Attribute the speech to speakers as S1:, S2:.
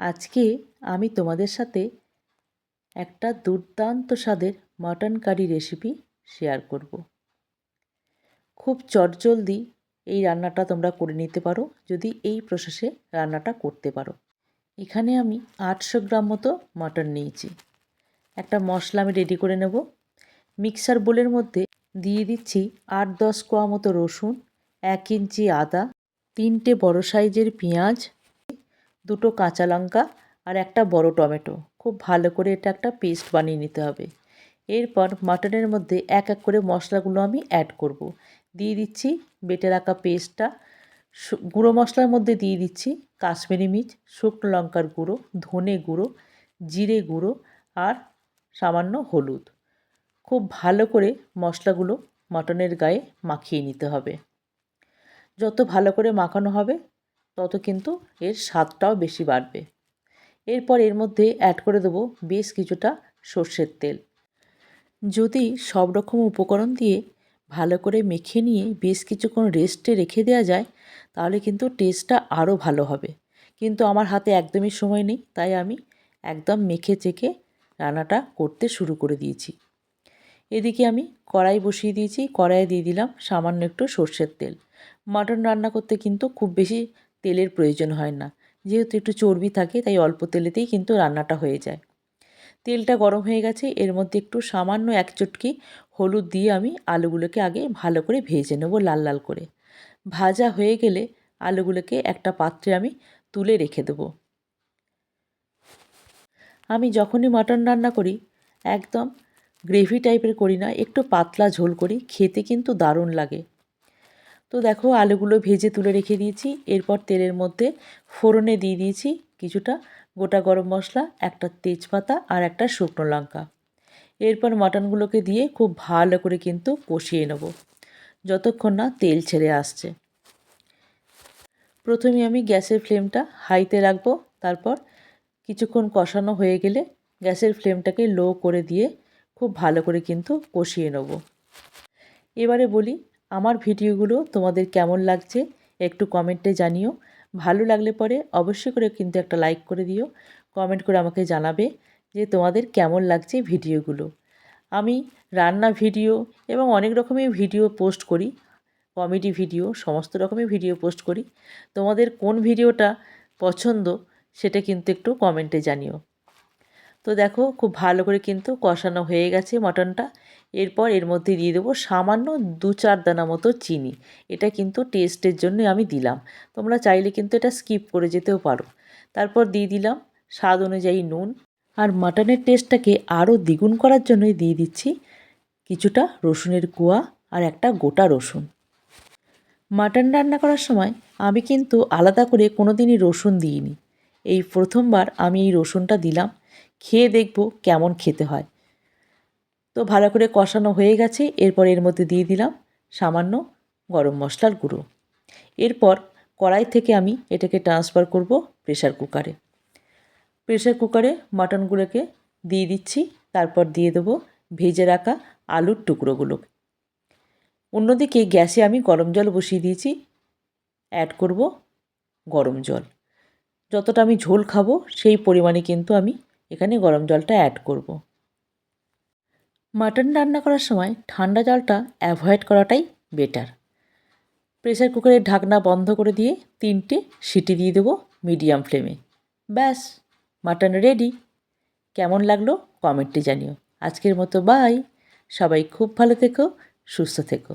S1: আজকে আমি তোমাদের সাথে একটা দুর্দান্ত স্বাদের মাটন কারি রেসিপি শেয়ার করব। খুব চটজলদি এই রান্নাটা তোমরা করে নিতে পারো, যদি এই প্রসেসে রান্নাটা করতে পারো। এখানে আমি আটশো গ্রাম মতো মাটন নিয়েছি। একটা মশলা আমি রেডি করে নেব। মিক্সার বোলের মধ্যে দিয়ে দিচ্ছি আট দশ কোয়া মতো রসুন, এক ইঞ্চি আদা, তিনটে বড় সাইজের পেঁয়াজ দুটো কাঁচা লঙ্কা আর একটা বড় টমেটো। খুব ভালো করে এটা একটা পেস্ট বানিয়ে নিতে হবে। এরপর মাটনের মধ্যে এক এক করে মশলাগুলো আমি অ্যাড করব। দিয়ে দিচ্ছি বেটে রাখা পেস্টটা গুঁড়ো মশলার মধ্যে দিয়ে দিচ্ছি কাশ্মীরি মির্চ শুকনো লঙ্কার গুঁড়ো, ধনে গুঁড়ো, জিরে গুঁড়ো আর সামান্য হলুদ। খুব ভালো করে মশলাগুলো মাটনের গায়ে মাখিয়ে নিতে হবে। যত ভালো করে মাখানো হবে তত কিন্তু এর স্বাদটাও বেশি বাড়বে। এরপর এর মধ্যে অ্যাড করে দেবো বেশ কিছুটা সর্ষের তেল। যদি সব রকম উপকরণ দিয়ে ভালো করে মেখে নিয়ে বেশ কিছুক্ষণ রেস্টে রেখে দেওয়া যায়, তাহলে কিন্তু টেস্টটা আরও ভালো হবে। কিন্তু আমার হাতে একদমই সময় নেই, তাই আমি একদম মেখে চেখে রান্নাটা করতে শুরু করে দিয়েছি। এদিকে আমি কড়াই বসিয়ে দিয়েছি, কড়াইয়ে দিয়ে দিলাম সামান্য একটু সর্ষের তেল। মাটন রান্না করতে কিন্তু খুব বেশি তেলের প্রয়োজন হয় না। যেহেতু একটু চর্বি থাকে, তাই অল্প তেলেতেই কিন্তু রান্নাটা হয়ে যায়। তেলটা গরম হয়ে গেছে, এর মধ্যে একটু সামান্য এক চটকি হলুদ দিয়ে আমি আলুগুলোকে আগে ভালো করে ভেজে নেব লাল লাল করে। ভাজা হয়ে গেলে আলুগুলোকে একটা পাত্রে আমি তুলে রেখে দেবো। আমি যখনই মাটন রান্না করি, একদম গ্রেভি টাইপের করি না, একটু পাতলা ঝোল করি, খেতে কিন্তু দারুণ লাগে। তো দেখো আলুগুলো ভেজে তুলে রেখে দিয়েছি। এরপর তেলের মধ্যে ফোড়নে দিয়ে দিয়েছি কিছুটা গোটা গরম মশলা, একটা তেজপাতা আর একটা শুকনো লঙ্কা। এরপর মাটনগুলোকে দিয়ে খুব ভালো করে কিন্তু কষিয়ে নেব, যতক্ষণ না তেল ছেড়ে আসছে। প্রথমে আমি গ্যাসের ফ্লেমটা হাইতে রাখব, তারপর কিছুক্ষণ কষানো হয়ে গেলে গ্যাসের ফ্লেমটাকে লো করে দিয়ে খুব ভালো করে কিন্তু কষিয়ে নেব। এবারে বলি আমার ভিডিওগুলো তোমাদের কেমন লাগছে একটু কমেন্টে জানিও। ভালো লাগলে পরে অবশ্যই করে কিন্তু একটা লাইক করে দিও, কমেন্ট করে আমাকে জানাবে যে তোমাদের কেমন লাগছে ভিডিওগুলো। আমি রান্না ভিডিও এবং অনেক রকমের ভিডিও পোস্ট করি, কমেডি ভিডিও, সমস্ত রকমের ভিডিও পোস্ট করি। তোমাদের কোন ভিডিওটা পছন্দ সেটা কিন্তু একটু কমেন্টে জানিও। তো দেখো খুব ভালো করে কিন্তু কষানো হয়ে গেছে মটনটা। এরপর এর মধ্যে দিয়ে দেবো সামান্য দু চার দানা মতো চিনি। এটা কিন্তু টেস্টের জন্য আমি দিলাম। তোমরা চাইলে কিন্তু এটা স্কিপ করে যেতেও পারো। তারপর দিয়ে দিলাম স্বাদ অনুযায়ী নুন। আর মাটনের টেস্টটাকে আরও দ্বিগুণ করার জন্যই দিয়ে দিচ্ছি কিছুটা রসুনের কুয়া আর একটা গোটা রসুন। মাটন রান্না করার সময় আমি কিন্তু আলাদা করে কোনো দিনই রসুন দিইনি। এই প্রথমবার আমি এই রসুনটা দিলাম। খেয়ে দেখব কেমন খেতে হয়। তো ভালো করে কষানো হয়ে গেছে, এরপর এর মধ্যে দিয়ে দিলাম সামান্য গরম মশলার গুঁড়ো। এরপর কড়াই থেকে আমি এটাকে ট্রান্সফার করব প্রেশার কুকারে প্রেশার কুকারে মাটনগুলোকে দিয়ে দিচ্ছি, তারপর দিয়ে দেবো ভেজে রাখা আলুর টুকরোগুলো অন্যদিকে গ্যাসে আমি গরম জল বসিয়ে দিয়েছি অ্যাড করব গরম জল। যতটা আমি ঝোল খাব সেই পরিমাণে কিন্তু আমি এখানে গরম জলটা অ্যাড করব। মাটন রান্না করার সময় ঠান্ডা জলটা অ্যাভয়েড করাটাই বেটার প্রেসার কুকারের ঢাকনা বন্ধ করে দিয়ে তিনটে সিটি দিয়ে দেবো মিডিয়াম ফ্লেমে ব্যাস মাটন রেডি কেমন লাগল কমেন্টে জানিও। আজকের মতো বাই সবাই খুব ভালো থেকো, সুস্থ থেকো।